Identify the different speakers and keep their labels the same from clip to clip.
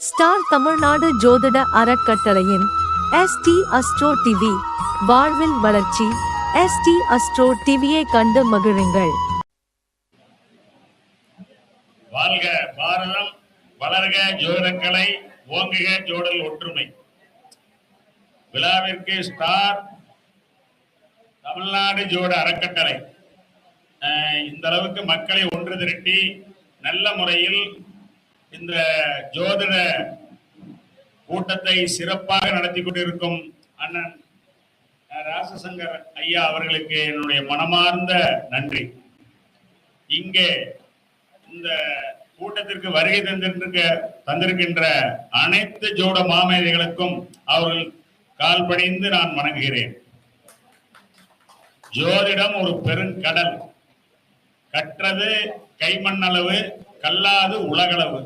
Speaker 1: Star Tamil Nadu ஜோதிட அறக்கட்டளையின் ST astro TV வாழ்வில் வளர்ச்சி. எஸ்டி அஸ்ட்ரோ டிவியை கண்டு மகிழுங்கள்.
Speaker 2: வாழ்க பாரதம் வளர்க ஜோதிடக்கலை ஓங்குக ஜோடல் ஒற்றுமை. விழாவிற்கு ஸ்டார் தமிழ்நாடு ஜோட அறக்கட்டளை. அஹ், இந்த அளவுக்கு மக்களை ஒன்று திரட்டி நல்ல முறையில் இந்த ஜோதிட கூட்டத்தை சிறப்பாக நடத்தி கொண்டிருக்கும் அண்ணன் ராசசங்கர் ஐயா அவர்களுக்கு என்னுடைய மனமார்ந்த நன்றி. இங்கே இந்த கூட்டத்திற்கு வருகை தந்திருக்க தந்திருக்கின்ற அனைத்து ஜோட மாமேதைகளுக்கும் அவர்கள் கால் பணிந்து நான் வணங்குகிறேன். ஜோதிடம் ஒரு பெருங்கடல் கற்றது கைமண்ணளவு கல்லாது உலகளவு.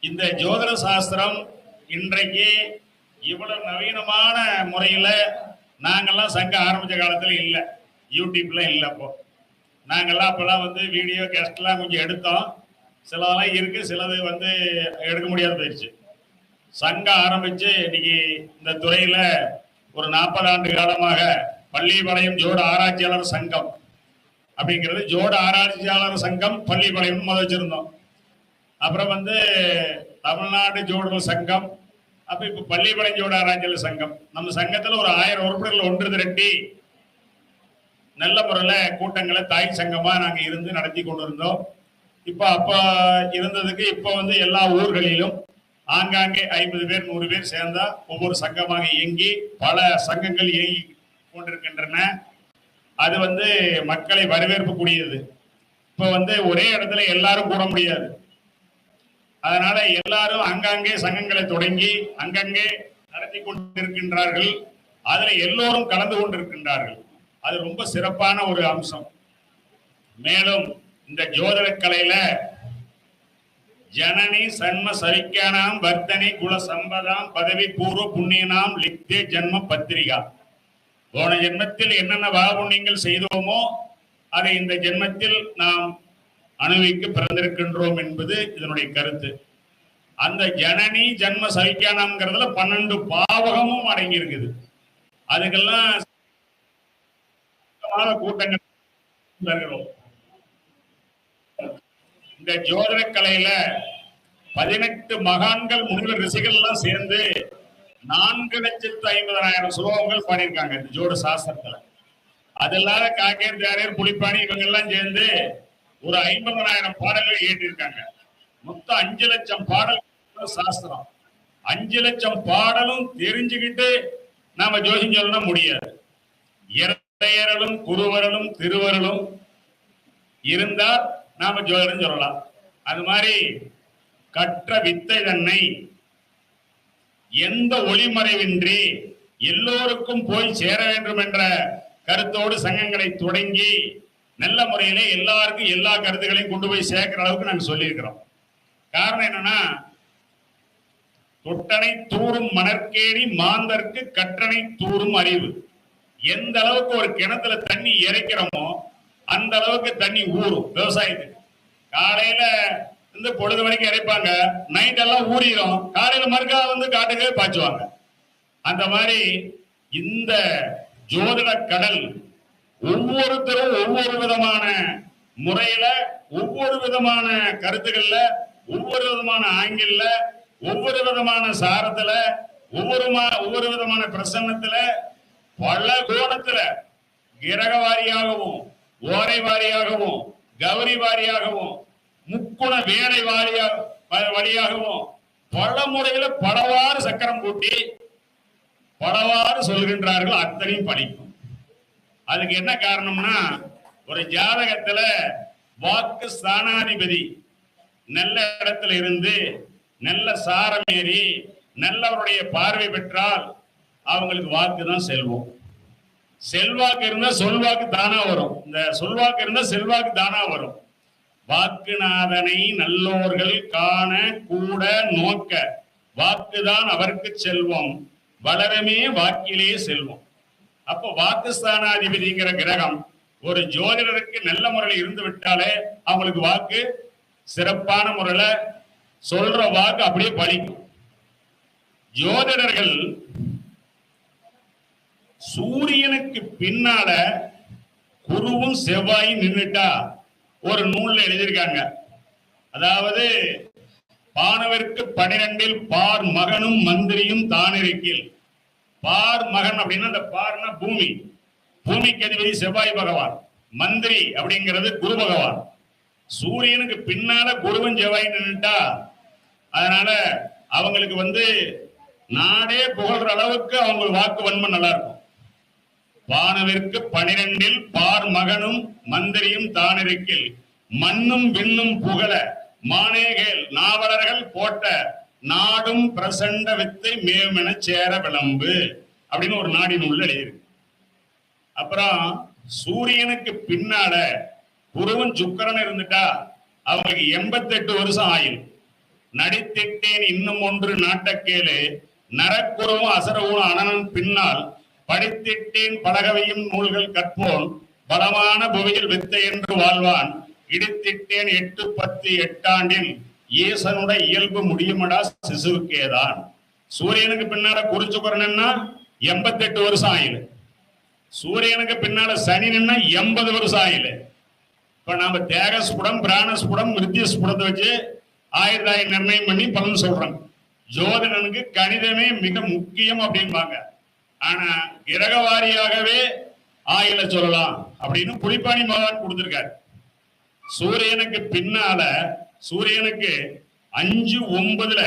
Speaker 2: இந்த ஜோதிட சாஸ்திரம் இன்றைக்கு இவ்வளவு நவீனமான முறையில நாங்கெல்லாம் சங்கம் ஆரம்பிச்ச காலத்துல இல்லை. யூடியூப்ல இல்லை அப்போ. நாங்கள்லாம் அப்பெல்லாம் வந்து வீடியோ கெஸ்ட்லாம் கொஞ்சம் எடுத்தோம். சிலதெல்லாம் இருக்கு சிலது வந்து எடுக்க முடியாத போயிடுச்சு சங்கம் ஆரம்பிச்சு இன்னைக்கு இந்த துறையில ஒரு நாற்பது ஆண்டு காலமாக பள்ளிப்பாளையம் ஜோட ஆராய்ச்சியாளர் சங்கம். அப்படிங்கிறது ஜோட ஆராய்ச்சியாளர் சங்கம் பள்ளிப்பாளையம் முதல் வச்சிருந்தோம். அப்புறம் வந்து தமிழ்நாடு ஜோடல் சங்கம் அப்போ இப்போ பள்ளிப்பாளையம் ஜோட ஆராய்ச்சியாளர் சங்கம். நம்ம சங்கத்தில் ஒரு ஆயிரம் உறுப்பினர்கள் ஒன்று திரட்டி நல்ல முறையில் கூட்டங்களை தாய் சங்கமாக நாங்கள் இருந்து நடத்தி கொண்டு இருந்தோம் இப்போ அப்போ இருந்ததுக்கு இப்போ வந்து எல்லா ஊர்களிலும் ஆங்காங்கே ஐம்பது பேர் நூறு பேர் சேர்ந்தா ஒவ்வொரு சங்கமாக இயங்கி பல சங்கங்கள் இயங்கி கொண்டிருக்கின்றன. அது வந்து மக்களை வரவேற்பக்கூடியது இப்போ வந்து ஒரே இடத்துல எல்லாரும் கூட முடியாது. அதனால எல்லாரும் அங்கங்கே சங்கங்களை தொடங்கி அங்கங்கே நடத்தி கொண்டிருக்கின்றார்கள். அதுல எல்லோரும் கலந்து கொண்டிருக்கின்றார்கள். அது ரொம்ப சிறப்பான ஒரு அம்சம். மேலும் இந்த ஜோதிட கலையில ஜனனி சன்ம சரிக்கானாம் வர்த்தனி குல சம்பதாம் பதவி பூர்வ புண்ணியனாம் லித்தே ஜன்ம பத்திரிகா. போன ஜென்மத்தில் என்னென்ன பாவபுண்ணியங்கள் செய்தோமோ அதை இந்த ஜென்மத்தில் நாம் அணுவிக்கு பிறந்திருக்கின்றோம் என்பது இதனுடைய கருத்து. அந்த ஜனனி ஜன்ம சவிக்கானாம்ங்கிறதுல பன்னெண்டு பாவகமும் அடங்கி இருக்குது. அதுக்கெல்லாம் கூட்டங்கள் இந்த ஜோதிட கலையில பதினெட்டு மகான்கள் முனிவர் ரிசிகள் எல்லாம் சேர்ந்து நான்கு லட்சத்து ஐம்பதனாயிரம் சுலோகங்கள் பாடியிருக்காங்க இந்த ஜோட சாஸ்திரத்துல. அது இல்லாத காக்கேர் தேரையர் புலிப்பாணி இவங்க எல்லாம் சேர்ந்து ஒரு ஐம்பதாயிரம் பாடல்கள் இயற்றியிருக்காங்க. மொத்தம் அஞ்சு லட்சம் பாடல் சாஸ்திரம். அஞ்சு லட்சம் பாடலும் தெரிஞ்சுக்கிட்டு நாம ஜோசியம் சொல்ல முடியாது. இறையரலும் குருவரலும் திருவரலும் இருந்தா நாம ஜோதிடம் சொல்லலாம். அது மாதிரி கற்ற வித்தை தன்னை எந்த ஒளிமறைவின்றி எல்லோருக்கும் போய் சேர வேண்டும் என்ற கருத்தோடு சங்கங்களை தொடங்கி நல்ல முறையிலே எல்லாருக்கும் எல்லா கருத்துக்களையும் கொண்டு போய் சேர்க்கிற அளவுக்கு நாங்க சொல்லியிருக்கிறோம். காரணம் என்னன்னா தொட்டனை தூறும் மணற்கேணி மாந்தர்க்கு கற்றனை தூறும் அறிவு. எந்த அளவுக்கு ஒரு கிணத்துல தண்ணி இறைக்கிறோமோ அந்த அளவுக்கு தண்ணி ஊறும் விவசாயத்துக்கு. காலையில இருந்து பொழுது வரைக்கும் இறைப்பாங்க. நைட் எல்லாம் ஊறிடும் காலையில மறுக்கா வந்து காட்டுக்கே பாய்ச்சுவாங்க. அந்த மாதிரி இந்த ஜோதிட கடல் ஒவ்வொருத்தரும் ஒவ்வொரு விதமான முறையில ஒவ்வொரு விதமான கருத்துக்கள்ல ஒவ்வொரு விதமான ஆங்கிள் ஒவ்வொரு விதமான சாரத்துல ஒவ்வொரு மா- ஒவ்வொரு விதமான பிரசன்னத்துல பல கோணத்துல கிரக வாரியாகவும் ஓரை வாரியாகவும் கௌரி வாரியாகவும் முக்குண வேலை வாரியா வ- வழியாகவும் பல முறையில பலவாறு சக்கரம் கூட்டி பலவாறு சொல்கின்றார்கள் அத்தனையும் படிக்கும். அதுக்கு என்ன காரணம்னா ஒரு ஜாதகத்துல வாக்கு ஸ்தானாதிபதி நல்ல இடத்துல இருந்து நல்ல சாரம் ஏறி நல்லவருடைய பார்வை பெற்றால் அவங்களுக்கு வாக்கு தான் செல்வம். செல்வாக்கு இருந்தா சொல்வாக்கு தானா வரும். இந்த சொல்வாக்கு இருந்தா செல்வாக்கு தானா வரும். வாக்குநாதனை நல்லோர்கள் காண கூட நோக்க. வாக்குதான் அவருக்கு செல்வம். வளரமே வாக்கிலே செல்வம். அப்போ வாக்குஸ்தானாதிபதிங்கிற கிரகம் ஒரு ஜோதிடருக்கு நல்ல முறையில் இருந்து விட்டாலே அவங்களுக்கு வாக்கு சிறப்பான முறையில சொல்ற வாக்கு அப்படியே பழிக்கும் ஜோதிடர்கள் சூரியனுக்கு பின்னால குருவும் செவ்வாயும் நின்னுட்டா ஒரு நூல்ல எழுதியிருக்காங்க. அதாவது பானவருக்கு பனிரெண்டில் பார் மகனும் மந்திரியும் தானிருக்கில். பார் மகன் அப்படின்னா அந்த பார்னா பூமி. பூமிக்கு அதிபதி செவ்வாய் பகவான் மந்திரி அப்படிங்கிறது குரு பகவான். சூரியனுக்கு பின்னால குருவும் செவ்வாய் நின்னுட்டா அதனால அவங்களுக்கு வந்து நாடே புகழ்ற அளவுக்கு அவங்க வாக்கு வன்மை நல்லா இருக்கும் வானவிற்கு பனிரெண்டில் பார் மகனும் மந்திரியும் தானிருக்கில். மண்ணும் விண்ணும் புகழ மானேகேல் நாவலர்கள் போட்ட நாடும் பிரசண்ட வித்தை மேமென சேர விளம்பு அப்படின்னு ஒரு நாடின் உள்ள எழுதியிருக்கு. அப்புறம் சூரியனுக்கு பின்னால குருவன் சுக்கரன் இருந்துட்டா அவங்களுக்கு எண்பத்தெட்டு வருஷம் ஆயிரும் நடித்திட்டேன் இன்னும் ஒன்று நாட்டக்கேலே நரக்குறவும் அசரவும் அனனன் பின்னால். படித்திட்டேன் பலகவையும் நூல்கள் கற்போன். பலமான புவியில் வித்தை என்று வாழ்வான். இடித்திட்டேன் எட்டு பத்து எட்டாண்டில். ஈசனுடைய இயல்பு முடியுமடா சிசுவுக்கேதான். சூரியனுக்கு பின்னால குறிச்சுக்கிறனா எண்பத்தெட்டு வருஷம் ஆயிலு. சூரியனுக்கு பின்னால சனி நின்னா எண்பது வருஷம் ஆயுள் இப்ப நாம தேகஸ்புடம் பிராணஸ்புடம் விருத்தியஸ்புடத்தை வச்சு ஆயுர்தாய நிர்ணயம் பண்ணி பலன் சொல்றாங்க ஜோதிடனுக்கு கணிதமே மிக முக்கியம் அப்படிம்பாங்க. ஆனா கிரக வாரியாகவே ஆயில சொல்லலாம் அப்படின்னு புலிப்பாணி மகான் கொடுத்திருக்காரு. சூரியனுக்கு பின்னால சூரியனுக்கு அஞ்சு ஒன்பதுல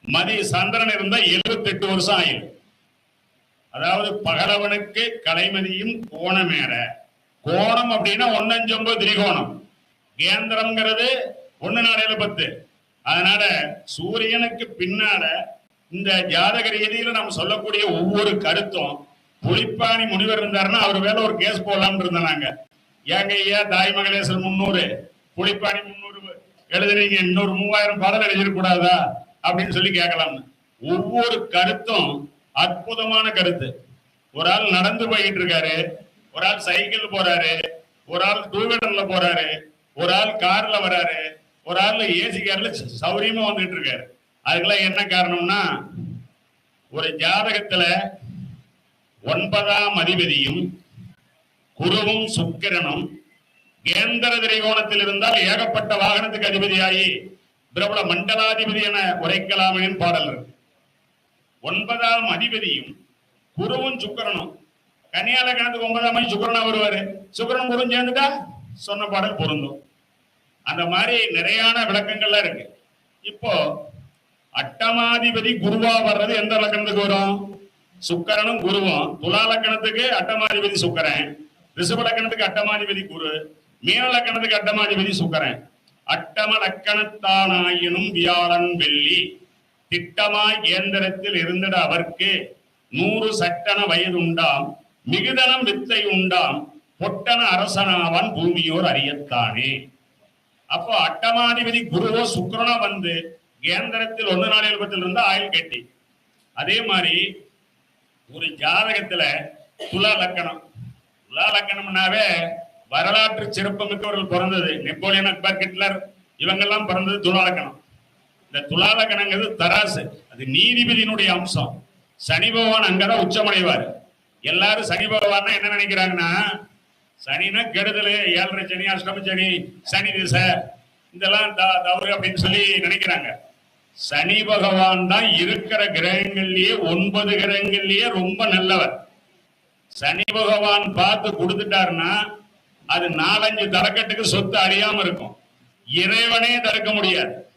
Speaker 2: மதி சந்திரன் இருந்தா 78 எட்டு வருஷம் ஆயில் அதாவது பகலவனுக்கு கலைமதியும் கோணமேற கோணம் அப்படின்னா ஒன்னஞ்சு ஒன்பது திரிகோணம். கேந்திரம்ங்கிறது ஒன்னு நாலு பத்து. அதனால சூரியனுக்கு பின்னால இந்த ஜாதக ரீதியில நம்ம சொல்லக்கூடிய ஒவ்வொரு கருத்தும் புலிப்பாணி முனிவர் இருந்தாருன்னா அவர் மேல ஒரு கேஸ் போடலாம்னு இருந்தாங்க ஏங்க ஐயா தாய் மகளேசன் முன்னூறு புலிப்பாணி முன்னூறு எழுதுனீங்க இன்னொரு மூவாயிரம் பாடல் எழுதிடக்கூடாதா அப்படின்னு சொல்லி கேட்கலாம்னு. ஒவ்வொரு கருத்தும் அற்புதமான கருத்து. ஒரு ஆள் நடந்து போயிட்டு இருக்காரு ஒரு ஆள் சைக்கிள் போறாரு ஒரு ஆள் டூ வீலர்ல போறாரு ஒரு ஆள் கார்ல வராரு ஒரு ஆள்ல ஏசி கார்ல சௌரியமா வந்துட்டு இருக்காரு. அதுக்கெல்லாம் என்ன காரணம்னா ஒரு ஜாதகத்துல ஒன்பதாம் அதிபதியும் குருவும் சுக்கிரனும் கேந்திர திரைகோணத்தில் இருந்தால் ஏகப்பட்ட வாகனத்துக்கு அதிபதியாகி பிரபல மண்டலாதிபதி என உரைக்கலாமேன்னு பாடல் இருக்கு. ஒன்பதாம் அதிபதியும் குருவும் சுக்கிரனும் கன்னியால கணக்கு ஒன்பதாம் மணி சுக்கிரனா வருவாரு. சுக்கரன் குருவும் சேர்ந்துட்டா? சொன்ன பாடல் பொருந்தும். அந்த மாதிரி நிறையான விளக்கங்கள்லாம் இருக்கு. இப்போ அட்டமாதிபதி குருவா வர்றது எந்த லக்கணத்துக்கு வரும்? சுக்கரனும் குருவும். துலா லக்கணத்துக்கு அட்டமாதிபதி சுக்கரன். ரிஷப லக்கணத்துக்கு அட்டமாதிபதி குரு. மீன லக்கணத்துக்கு அட்டமாதிபதி சுக்கரன். அட்டம லக்கணத்தானாயினும் வியாழன் வெள்ளி. திட்டமாய் இயந்திரத்தில் இருந்திட அவர்க்கு. நூறு சட்டன வயது உண்டாம் மிகுதனம் வித்தை உண்டாம் பொட்டன அரசனாவான் பூமியோர் அறியத்தானே. அப்போ அட்டமாதிபதி குருவோ சுக்கரனோ வந்து கேந்திரத்தில் ஒன்று நாள் எழுபத்தில் இருந்தா ஆயுள் கட்டி. அதே மாதிரி ஒரு ஜாதகத்துல துலா லக்கணம். துலா லக்கணம்னாவே வரலாற்று சிறப்பு மிக்கவர்கள் பிறந்தது. நெப்போலியன் அக்பர் ஹிட்லர் இவங்கெல்லாம் பிறந்தது துலா லக்கணம். இந்த துலா லக்கணங்கிறது தராசு. அது நீதிபதியினுடைய அம்சம். சனி பகவான் அங்கதான் உச்சமடைவார். எல்லாரும் சனி பகவான் என்ன நினைக்கிறாங்கன்னா சனினா கெடுதல் ஏழரை சனி அஷ்டம சனி சனி திசை. இதெல்லாம் த- தவறு அப்படின்னு சொல்லி நினைக்கிறாங்க. சனி பகவான் தான் இருக்கிற கிரகங்கள்லயே ஒன்பது கிரகங்கள்லயே ரொம்ப நல்லவர். சனி பகவான் பார்த்து கொடுத்துட்டாருன்னா அது நாலஞ்சு தரக்கட்டுக்கு சொத்து அழியாம இருக்கும். இறைவனே தடுக்க முடியாது.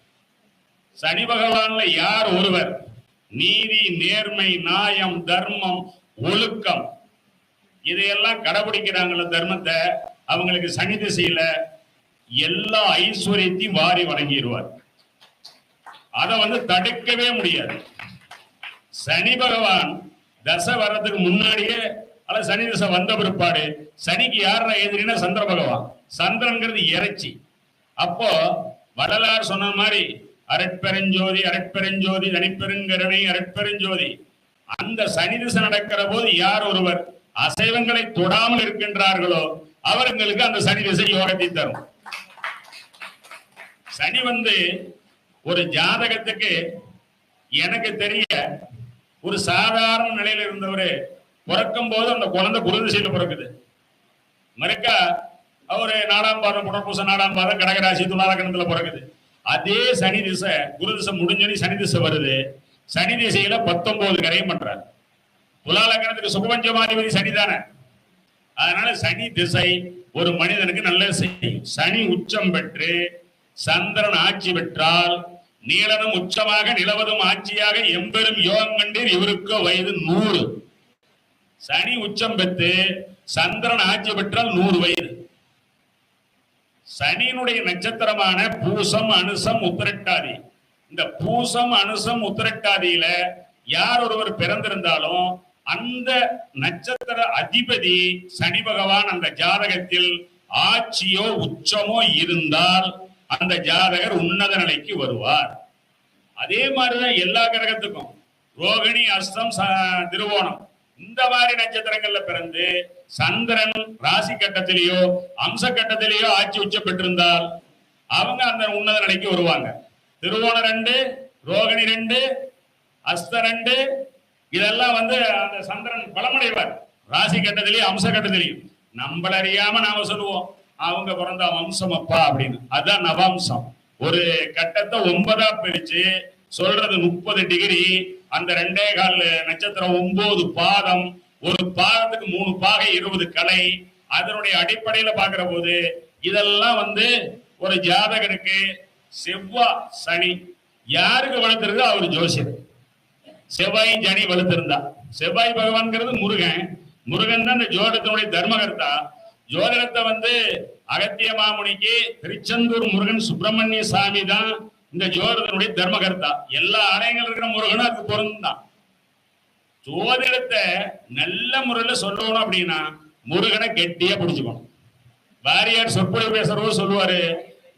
Speaker 2: சனி பகவான்ல யார் ஒருவர்? நீதி நேர்மை நியாயம் தர்மம் ஒழுக்கம். இதையெல்லாம் கடைபிடிக்கிறாங்கள தர்மத்தை அவங்களுக்கு சனி திசையில எல்லா ஐஸ்வர்யத்தையும் வாரி வழங்கிடுவார். அதை வந்து தடுக்கவே முடியாது. சனி பகவான் தசை வர்றதுக்கு முன்னாடியே அல்ல சனி தசை வந்த பிற்பாடு சனிக்கு யாரா எதிரினா சந்திர பகவான். சந்திரன்கிறது இறைச்சி. அப்போ வள்ளலார் சொன்ன மாதிரி அரட்பெருஞ்சோதி அரட்பெருஞ்சோதி தனிப்பெருங்கருணை அரட்பெருஞ்சோதி. அந்த சனி திசை நடக்கிற போது யார் ஒருவர்? அசைவங்களை தொடாமல் இருக்கின்றார்களோ அவர்களுக்கு அந்த சனி திசை யோகத்தை தரும். சனி வந்து ஒரு ஜாதகத்துக்கு எனக்கு தெரிய ஒரு சாதாரண நிலையில இருந்தவரு பிறக்கும் போது அந்த குழந்தை குருதிசையில பிறக்குது. மறுக்கா அவரு நாலாம் பாதம் புனர்பூச நாலாம் பாதம் கடகராசி துலாலக்கணத்துல பிறக்குது. அதே சனி திசை குரு திசை முடிஞ்சோனே சனி திசை வருது. சனி திசையில பத்தொன்பது கரையும் பண்றாரு. துலாலக்கணத்துக்கு சுகபஞ்சமாதிபதி சனி தானே அதனால சனி திசை ஒரு மனிதனுக்கு நல்ல செய்யும் சனி உச்சம் பெற்று சந்திரன் ஆட்சி பெற்றால் நீலனும் உச்சமாக நிலவதும் ஆட்சியாக எம்பெரும் யோகம் கண்டீர் இவருக்கு வயது நூறு. சனி உச்சம் பெற்று சந்திரன் ஆட்சி பெற்றால் நூறு வயது. சனியினுடைய நட்சத்திரமான பூசம் அனுசம் உத்திரட்டாதி. இந்த பூசம் அனுசம் உத்திரட்டாதியில யார் ஒருவர் பிறந்திருந்தாலும் அந்த நட்சத்திர அதிபதி சனி பகவான் அந்த ஜாதகத்தில் ஆட்சியோ உச்சமோ இருந்தால் அந்த ஜாதகர் உன்னத நிலைக்கு வருவார். அதே மாதிரிதான் எல்லா கிரகத்துக்கும். ரோகிணி அஸ்தம் ச- திருவோணம். இந்த மாதிரி நட்சத்திரங்கள்ல பிறந்து சந்திரன் ராசி கட்டத்திலேயோ அம்ச கட்டத்திலேயோ ஆட்சி உச்ச பெற்றிருந்தால் அவங்க அந்த உன்னத நிலைக்கு வருவாங்க. திருவோணம் ரெண்டு ரோகிணி ரெண்டு அஸ்த ரெண்டு இதெல்லாம் வந்து அந்த சந்திரன் பலமடைவார். ராசி கட்டத்திலேயும் அம்ச கட்டத்திலையும். நம்மள அறியாம நாம சொல்லுவோம் அவங்க பிறந்த வம்சம் அப்பா அப்படின்னு. அதுதான் நவம்சம். ஒரு கட்டத்தை ஒன்பதா பிரிச்சு சொல்றது முப்பது டிகிரி அந்த ரெண்டே கால் நட்சத்திரம் ஒன்பது பாதம் ஒரு பாதத்துக்கு மூணு பாகை இருபது கலை. அதனுடைய அடிப்படையில பாக்குற போது இதெல்லாம் வந்து ஒரு ஜாதகருக்கு செவ்வாய் சனி யாருக்கு வளர்த்துருக்கோ அவர் ஜோசியர். செவ்வாய் ஜனி வலுத்திருந்தா. செவ்வாய் பகவான்ங்கிறது முருகன். முருகன் தான் இந்த ஜோதிடத்தினுடைய தர்மகர்த்தா. ஜோதிடத்தை வந்து அகத்திய மாமுனிக்கு திருச்செந்தூர் முருகன் சுப்பிரமணிய சாமி தான் இந்த ஜோதிடத்தினுடைய தர்மகர்த்தா. எல்லா ஆலயங்கள் இருக்கிற முருகனும் அதுக்கு பொருந்தான் ஜோதிடத்தை நல்ல முறையில சொல்லணும் அப்படின்னா முருகனை கெட்டியா பிடிச்சுக்கணும். பாரியார் சொற்பொழிவு பேசுறவோ சொல்லுவாரு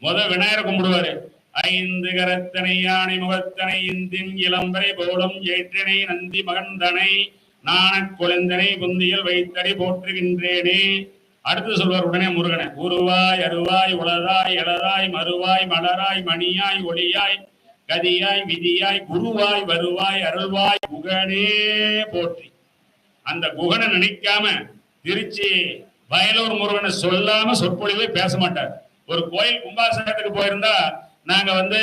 Speaker 2: முத விநாயகர் கும்பிடுவாரு. ஐந்து கரத்தனை யானை முகத்தனை இந்தின் இளம்பரை போலும் ஏற்றினை நந்தி மகந்தனை நாணக் குழந்தனை புந்தியில் வைத்தடி போற்றுகின்றேனே. அடுத்து சொல்வார் உடனே முருகனை உருவாய் அருவாய் உளதாய் எழதாய் மறுவாய் மலராய் மணியாய் ஒளியாய் கதியாய் விதியாய் குருவாய் வருவாய் அருள்வாய் குகனே போற்றி. அந்த குகனை நினைக்காம திருச்சி வயலூர் முருகனை சொல்லாம சொற்பொழிவே பேச மாட்டார். ஒரு கோயில் கும்பாசனத்துக்கு போயிருந்தா நாங்க வந்து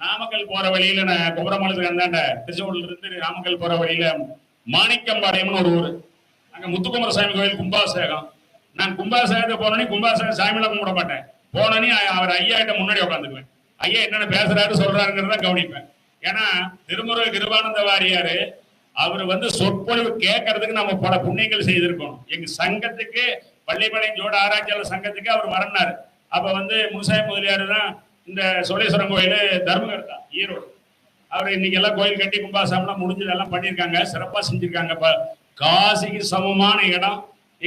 Speaker 2: நாமக்கல் போற வழியில நான் குமரமலத்துக்கு அந்தாண்ட திருச்செங்கோடுல இருந்து நாமக்கல் போற வழியில மாணிக்கம்பாளையம்னு ஒரு ஊர். அங்க முத்துக்குமர சாமி கோயில் கும்பாசேகம் நான் கும்பாசேகத்துக்கு போனோடனே கும்பாசேகம் சாமியெல்லாம் கும்பிட மாட்டேன். போனோடனே அவர் ஐயா கிட்ட முன்னாடி உட்காந்துக்குவேன் ஐயா என்னென்ன பேசுறாரு சொல்றாருங்கிறத கவனிப்பேன். ஏன்னா திருமுருக கிருபானந்த வாரியாரு அவர் வந்து சொற்பொழிவு கேட்கறதுக்கு நம்ம பல புண்ணியங்கள் செய்திருக்கோம் எங்க சங்கத்துக்கு பள்ளிப்பாளையம் ஜோட ஆராய்ச்சியாளர் சங்கத்துக்கு அவர் வரனார் அப்ப வந்து முசாய் முதலியார் தான் இந்த சோழேஸ்வரம் கோயில் தர்மகர்த்தா ஈரோடு. அவர் இன்னைக்கு எல்லாம் கோயில் கட்டி கும்பாசாமலாம் முடிஞ்சது எல்லாம் பண்ணியிருக்காங்க சிறப்பாக செஞ்சுருக்காங்க. காசிக்கு சமமான இடம்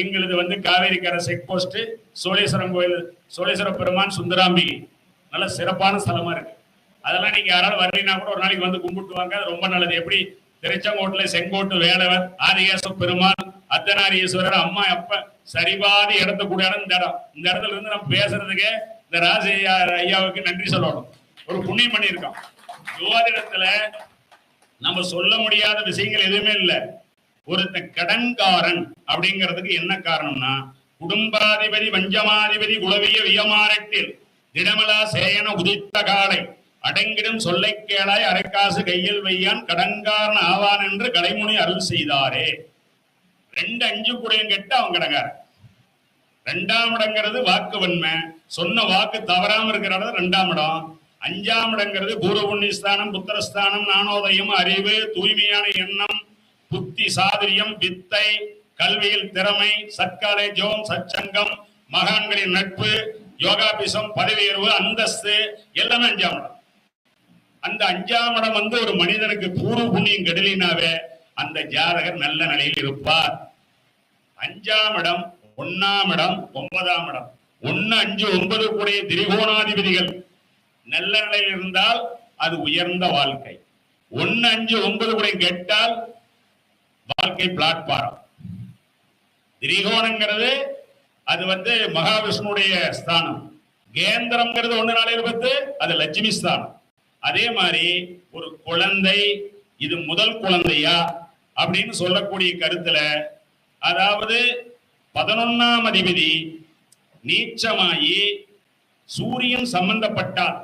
Speaker 2: எங்களுது வந்து காவேரி கரை செக் போஸ்ட் சோழேஸ்வரம் கோயில் சோழேஸ்வர பெருமான் சுந்தராம்பிகை. நல்ல சிறப்பான ஸ்தலமா இருக்கு. அதெல்லாம் நீங்க யாராவது வர்றீங்கன்னா கூட ஒரு நாளைக்கு வந்து கும்பிட்டு வாங்க அது ரொம்ப நல்லது. எப்படி? திருச்செங்கோட்டுல செங்கோட்டு வேலவர் ஆதிகேச பெருமாள் அர்த்தநாரீஸ்வரர் அம்மா அப்ப சரிபாதி இடத்த கூட இடம் இந்த இடம் இந்த இடத்துல இருந்து நம்ம பேசுறதுக்கு இந்த ராஜையா ஐயாவுக்கு நன்றி சொல்லணும். ஒரு புண்ணியம் பண்ணியிருக்கான். ஜோதிடத்துல நம்ம சொல்ல முடியாத விஷயங்கள் எதுவுமே இல்லை. ஒருத்த கடன்காரன் அப்படிங்கிறதுக்கு என்ன காரணம்னா குடும்பாதிபதி வஞ்சமாதிபதி குலவிய வியமாரத்தில் திடமலா சேயன உதித்த காலை அடங்கிடும் சொல்லை கேளாய் அரைக்காசு கையில் வையான் கடன்காரன் ஆவான் என்று கலைமுனி அருள் செய்தாரே. ரெண்டு அஞ்சு கூடையும் கெட்டு அவன் கடங்காரன் ரெண்டாம் இடங்கிறது வாக்கு வன்மை சொன்ன வாக்கு தவறாம இருக்கிற ரெண்டாம் இடம். அஞ்சாம் இடங்கிறது பூர்வ புண்ணியஸ்தானம் புத்திரஸ்தானம் நாணோதயம் அறிவு தூய்மையான எண்ணம் புத்தி சாதுரியம் வித்தை கல்வியில் திறமை சற்காலேஜோம் சச்சங்கம் மகான்களின் நட்பு யோகாபிசம் பதவி உயர்வு அந்தஸ்து எல்லாமே அஞ்சாம் இடம். அந்த அஞ்சாம் இடம் வந்து ஒரு மனிதனுக்கு பூர்வ புண்ணியம் கெடலினாவே அந்த ஜாதகர் நல்ல நிலையில் இருப்பார். அஞ்சாம் இடம் ஒன்னாம் இடம் ஒன்பதாம் இடம். ஒன்னு அஞ்சு ஒன்பது கூடிய திரிகோணாதிபதிகள். நல்ல நிலையில் இருந்தால் அது உயர்ந்த வாழ்க்கை. ஒன்னு அஞ்சு ஒன்பது கூட கெட்டால் வாழ்க்கை பிளாட்பாரம். திரிகோணங்கிறது அது வந்து மகாவிஷ்ணுடைய ஸ்தானம். கேந்திரம்ங்கிறது ஒன்று நாலு இருபத்து அது லட்சுமி ஸ்தானம். அதே மாதிரி ஒரு குழந்தை இது முதல் குழந்தையா அப்படின்னு சொல்லக்கூடிய கருத்துல அதாவது பதினொன்னாம் அதிபதி நீச்சமாயி சூரியன் சம்பந்தப்பட்டார்.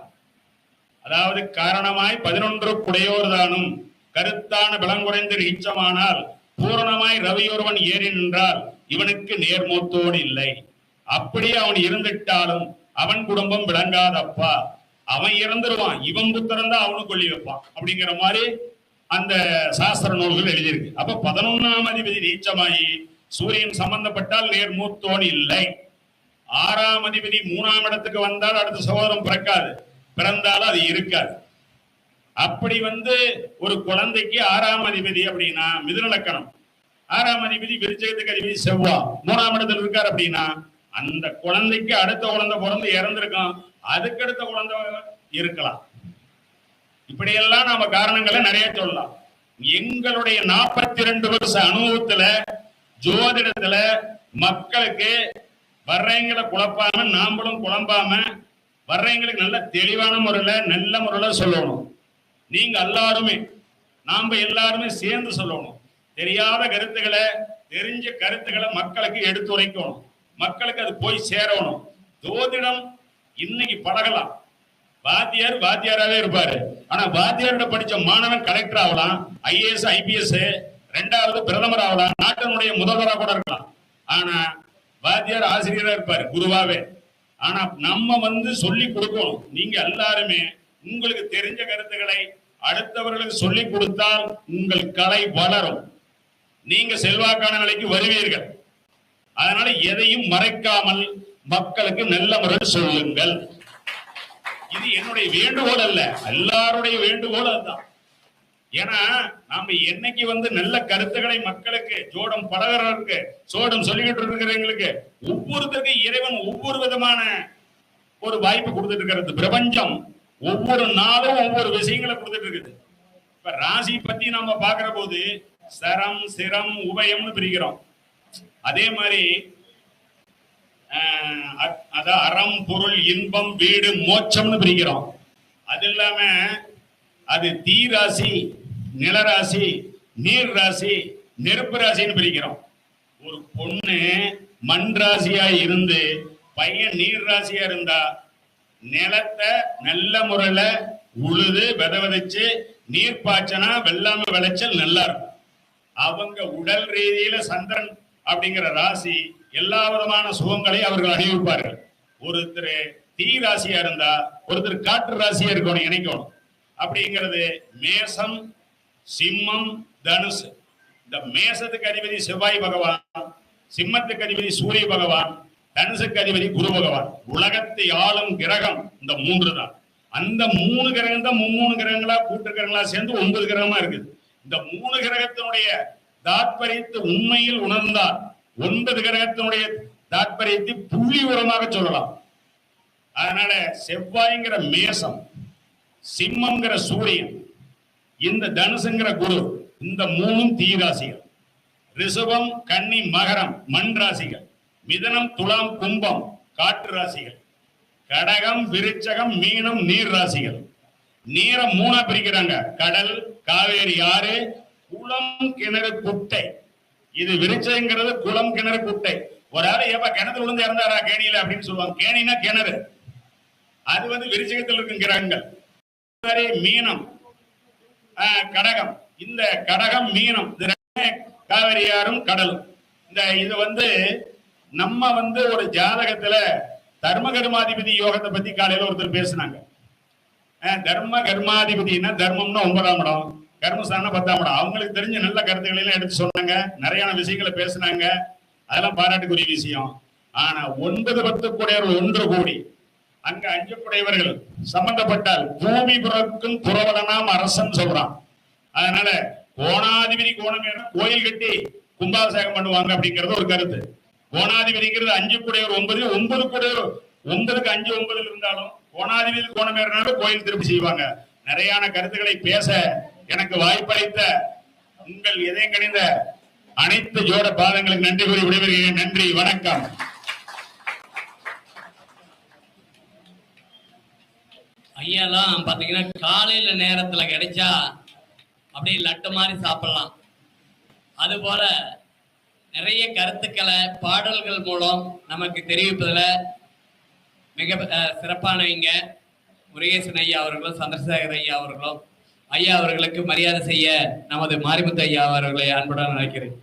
Speaker 2: அதாவது காரணமாய் பதினொன்று குடையோர்தானும் கருத்தான பலங்குறைந்து நீச்சமானால் பூரணமாய் ரவியொருவன் ஏறி நின்றால் இவனுக்கு நேர்மூத்தோடு இல்லை. அப்படியே அவன் இருந்துட்டாலும் அவன் குடும்பம் விளங்காதப்பா. அவன் இறந்துருவான். இவன் புத்திரன் தான் அவனும் கொள்ளி வைப்பான். அப்படிங்கிற மாதிரி அந்த சாஸ்திர நூல்கள் எழுதியிருக்கு. அப்ப பதினொன்னாம் அதிபதி நீச்சமாயி சூரியன் சம்பந்தப்பட்டால் நேர் மூத்தோடு இல்லை. ஆறாம் அதிபதி மூணாம் இடத்துக்கு வந்தால் அடுத்த சகோதரம் பிறக்காது. பிறந்தாலும் அது இருக்காது. அப்படி வந்து ஒரு குழந்தைக்கு ஆறாம் அதிபதி அப்படின்னா மிதுநலக்கணம் ஆறாம் அதிபதி விருச்சகத்துக்கு அதிபதி செவ்வா. மூணாம் இடத்துல இருக்கார் அப்படின்னா அந்த குழந்தைக்கு அடுத்த குழந்தை பிறந்து இறந்திருக்கும் அதுக்கு அடுத்த குழந்தை இருக்கலாம். இப்படியெல்லாம் நாம காரணங்களை நிறைய சொல்லலாம். எங்களுடைய நாற்பத்தி ரெண்டு வருஷ அனுபவத்துல ஜோதிடத்துல மக்களுக்கு வர்றவங்களை குழப்பாம நாமளும் குழம்பாம வர்றவங்களுக்கு நல்ல தெளிவான முறையில நல்ல முறையில சொல்லணும். நீங்க எல்லாருமே நாம எல்லாருமே சேர்ந்து சொல்லணும். தெரியாத கருத்துக்களை தெரிஞ்ச கருத்துக்களை மக்களுக்கு எடுத்துரைக்கணும் மக்களுக்கு அது போய் சேரணும். ஜோதிடம் இன்னைக்கு பழகலாம். வாத்தியார் வாத்தியாராவே இருப்பாரு. ஆனா வாத்தியாரோட படிச்ச மாணவன் கலெக்டர் ஆகலாம். ஐஏஎஸ் ஐபிஎஸ் ரெண்டாவது பிரதமர் ஆகலாம் நாட்டினுடைய முதல்வராக கூட இருக்கலாம். ஆனா வாத்தியார் ஆசிரியரா இருப்பாரு குருவாவே. ஆனா நம்ம வந்து சொல்லி கொடுக்கணும். நீங்க எல்லாருமே உங்களுக்கு தெரிஞ்ச கருத்துக்களை அடுத்தவர்களுக்கு சொல்லி கொடுத்தால் உங்கள் கலை வளரும். நீங்க செல்வாக்கான நிலைக்கு வருவீர்கள். அதனால எதையும் மறைக்காமல் மக்களுக்கு நல்ல முறையில் சொல்லுங்கள். இது என்னுடைய வேண்டுகோள் அல்ல எல்லாருடைய வேண்டுகோள் அதுதான். ஏன்னா நாம என்னைக்கு வந்து நல்ல கருத்துக்களை மக்களுக்கு ஜோடம் பழகிறவருக்கு சோடம் சொல்லிக்கிட்டு இருக்கிறவங்களுக்கு ஒவ்வொருத்தருக்கும் இறைவன் ஒவ்வொரு விதமான ஒரு வாய்ப்பு கொடுத்துட்டு இருக்கிறது. பிரபஞ்சம் ஒவ்வொரு நாளும் ஒவ்வொரு விஷயங்களை கொடுத்துட்டு இருக்குது. இப்ப ராசி பத்தி நாம பாக்குற போது சரம் சிரம் உபயம்னு பிரிக்கிறோம். அதே மாதிரி ஆஹ் அதான் அறம் பொருள் இன்பம் வீடு மோட்சம்னு பிரிக்கிறோம். அது இல்லாம அது தீ ராசி நிலராசி நீர் ராசி நெருப்பு ராசின்னு பிரிக்கிறோம். ஒரு பொண்ணு மண் ராசியா இருந்து பையன் நீர் ராசியா இருந்தா நிலத்தை நல்ல முறையில உழுது வித விதைச்சு நீர் பாய்ச்சனா வெள்ளாம விளைச்சல் நல்லா இருக்கும். அவங்க உடல் ரீதியில சந்திரன் அப்படிங்கிற ராசி எல்லா விதமான சுகங்களை அவர்கள் அணிவிப்பார்கள். ஒருத்தர் தீ ராசியா இருந்தா ஒருத்தர் காற்று ராசியா இருக்கணும் இணைக்கணும். அப்படிங்கிறது மேசம் சிம்மம் தனுசு. இந்த மேசத்துக்கு அதிபதி செவ்வாய் பகவான் சிம்மத்துக்கு அதிபதி சூரிய பகவான் தனுசுக்கு அதிபதி குரு பகவான். உலகத்தை ஆளும் கிரகம் இந்த மூன்று தான். அந்த மூணு கிரகம் தான் மும்மூணு கிரகங்களா கூட்டு கிரகங்களா சேர்ந்து ஒன்பது கிரகமா இருக்குது. இந்த மூணு கிரகத்தினுடைய தாத்பரியத்தை உண்மையில் உணர்ந்தால் ஒன்பது கிரகத்தினுடைய தாத்பரியத்தை புள்ளி உரமாக சொல்லலாம். அதனால செவ்வாய்ங்கிற மேசம் சிம்மங்கிற சூரியன் இந்த தனுசுங்கிற குரு இந்த மூணும் தீ ராசிகள் ரிஷபம் கன்னி மகரம் மண் ராசிகள். மிதனம் துலாம் கும்பம் காற்று ராசிகள். கடகம் விருச்சகம் மீனம் நீர் ராசிகள். நீரை மூணா பிரிக்கிறாங்க. கடல் காவேரி ஆறு குளம் கிணறு குட்டை. இது விருச்சங்கிறது குளம் கிணறு குட்டை. ஒரு ஆள் ஏப்பா கிணத்துல விழுந்து இறந்தாரா கேணியில? அப்படின்னு சொல்லுவாங்க. கேணினா கிணறு. அது வந்து விருச்சகத்தில் இருக்கும் மீனம். கடகம். இந்த கடகம் மீனம் காவிரியாரும் கடலும். இந்த இது வந்து நம்ம வந்து ஒரு ஜாதகத்துல தர்ம கர்மாதிபதி யோகத்தை பத்தி காலையில ஒருத்தர் பேசுனாங்க. தர்ம கர்மாதிபதினா தர்மம்னா ஒன்பதாம் இடம் கர்மஸ்தானம் பத்தாம் இடம். அவங்களுக்கு தெரிஞ்ச நல்ல கருத்துக்களை எல்லாம் எடுத்து சொன்னாங்க. நிறைய விஷயங்களை பேசுனாங்க. அதெல்லாம் பாராட்டுக்குரிய விஷயம். ஆனா ஒன்பது பத்து கூட ஒன்று கோடி. அங்கு அஞ்சப்புடையவர்கள் சம்பந்தப்பட்டால் பூமி புறக்கும் புறவலனாம் அரசன் சொல்றான். அதனால கோணாதிபதி கோணம் கோயில் கட்டி கும்பாபிஷேகம் பண்ணுவாங்க அப்படிங்கிறது ஒரு கருத்து. கோணாதிபதிங்கிறது அஞ்சு குடையவர் ஒன்பது ஒன்பது குடையவர். ஒன்பதுக்கு அஞ்சு ஒன்பதுல இருந்தாலும் கோணாதிபதி கோணம் ஏறினாலும் கோயில் திருப்பி செய்வாங்க. நிறையான கருத்துக்களை பேச எனக்கு வாய்ப்பளித்த உங்கள் இதயம் கணிந்த அனைத்து ஜோட பாதங்களுக்கு நன்றி கூறி விடைபெறுகிறேன். நன்றி வணக்கம்.
Speaker 3: ஐயாலாம் பார்த்தீங்கன்னா காலையில் நேரத்தில் கிடைச்சா அப்படியே லட்டு மாதிரி சாப்பிட்லாம். அதுபோல் நிறைய கருத்துக்களை பாடல்கள் மூலம் நமக்கு தெரிவிப்பதில் மிக சிறப்பானவங்க முருகேசன் ஐயா அவர்களும் சந்திரசேகர் ஐயா அவர்களும் ஐயா அவர்களுக்கு மரியாதை செய்ய நமது மாரிமுத்து ஐயா அவர்களை அன்புடன் அழைக்கிறேன்.